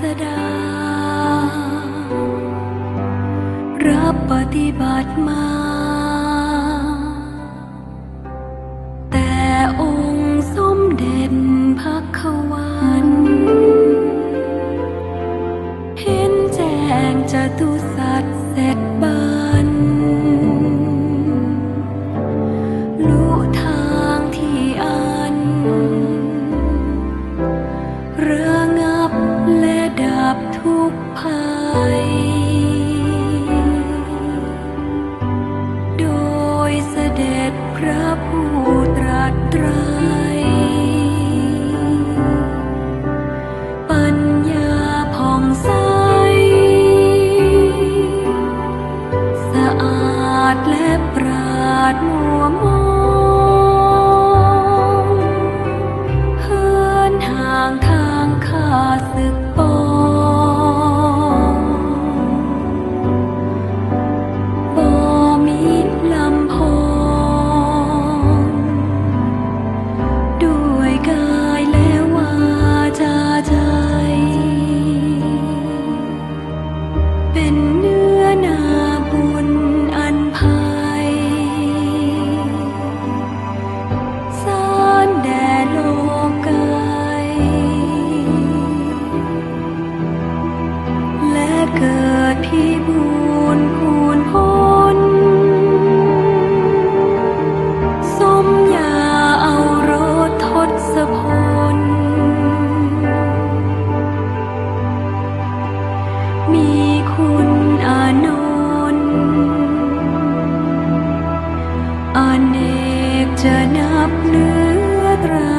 สดา รับปฏิบัติมา แต่องค์สมเด็จพระขวันเห็นแจ้งจตุสัตว์เสร็จบัน โดยเสด็จพระผู้ตรัสไตรปัญญาผ่องใส สะอาดและปราดมัวมองเหินห่างทางข้าศึกปอ จะนับเนื้อตรา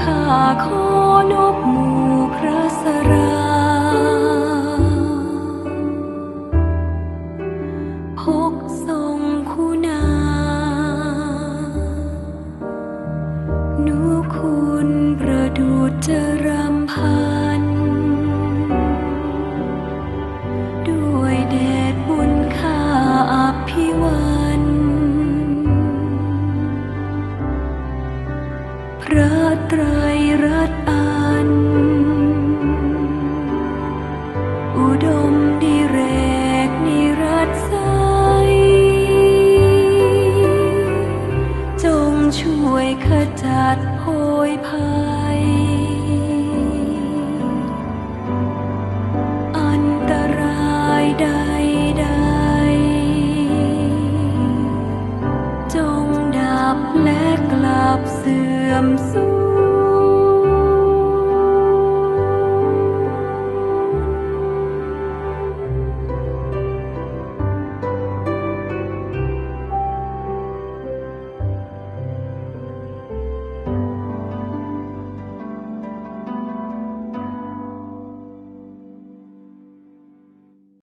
ข้าขอ หนูคุณประดุจเจรำพัน ด้วยเดชบุญค่าอภิวันพระไตรรัต จัดโพยภัย อันตรายใดใด จงดับและกลับเสื่อมสู